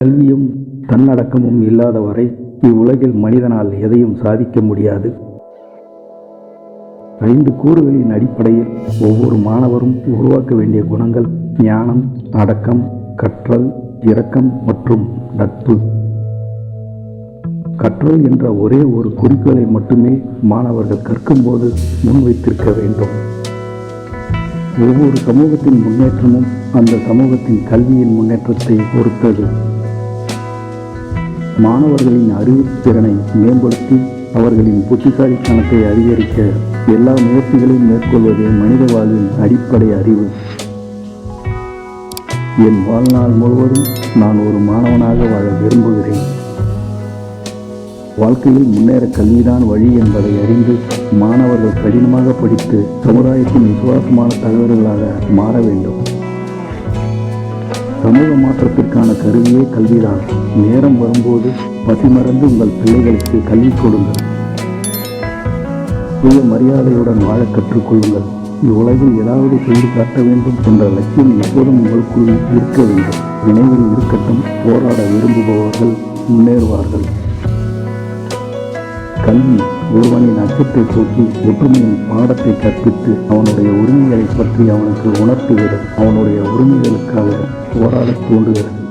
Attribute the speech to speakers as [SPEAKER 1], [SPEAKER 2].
[SPEAKER 1] கல்வியும் தன்னடக்கமும் இல்லாத வரை இவ்வுலகில் மனிதனால் எதையும் சாதிக்க முடியாது. ஐந்து கூறுகளின் அடிப்படையில் ஒவ்வொரு மாணவரும் உருவாக்க வேண்டிய குணங்கள் ஞானம் அடக்கம் கற்றல் இரக்கம் மற்றும் நட்பு. கற்றல் என்ற ஒரே ஒரு குறிக்கோளை மட்டுமே மாணவர்கள் கற்கும்போது முன்வைத்திருக்க வேண்டும். ஒவ்வொரு சமூகத்தின் முன்னேற்றமும் அந்த சமூகத்தின் கல்வியின் முன்னேற்றத்தை பொறுத்தது. மாணவர்களின் அறிவுத்திறனை மேம்படுத்தி அவர்களின் புத்திசாலித்தனத்தை அதிகரிக்க எல்லா முயற்சிகளையும் மேற்கொள்வதே மனித வாழ்வின் அடிப்படை அறிவு. என் வாழ்நாள் முழுவதும் நான் ஒரு மாணவனாக வாழ விரும்புகிறேன். வாழ்க்கையில் முன்னேற கல்விதான் வழி என்பதை அறிந்து மாணவர்கள் கடினமாக படித்து சமுதாயத்தின் விசுவாசமான தலைவர்களாக மாற வேண்டும். சமூக மாற்றத்திற்கான கருவியே கல்விதான். நேரம் வரும்போது பசி மறந்து உங்கள் பிள்ளைகளுக்கு கல்வி கொடுங்கள். சுய மரியாதையுடன் வாழ கற்றுக்கொள்ளுங்கள். இவ்வுலகில் ஏதாவது செய்து காட்ட வேண்டும் என்ற லட்சியம் எப்போதும் உங்களுக்குள் இருக்க வேண்டும். நினைவில் இருக்கட்டும் போராட விரும்புபவர்கள் முன்னேறுவார்கள். கல்வி ஒருவனின் அச்சத்தை போக்கி ஒற்றுமையின் பாடத்தை கற்பித்து அவனுடைய உரிமைகளை பற்றி அவனுக்கு உணர்த்துகிறது அவனுடைய உரிமைகளுக்காக போராடத் தூண்டுகிறது.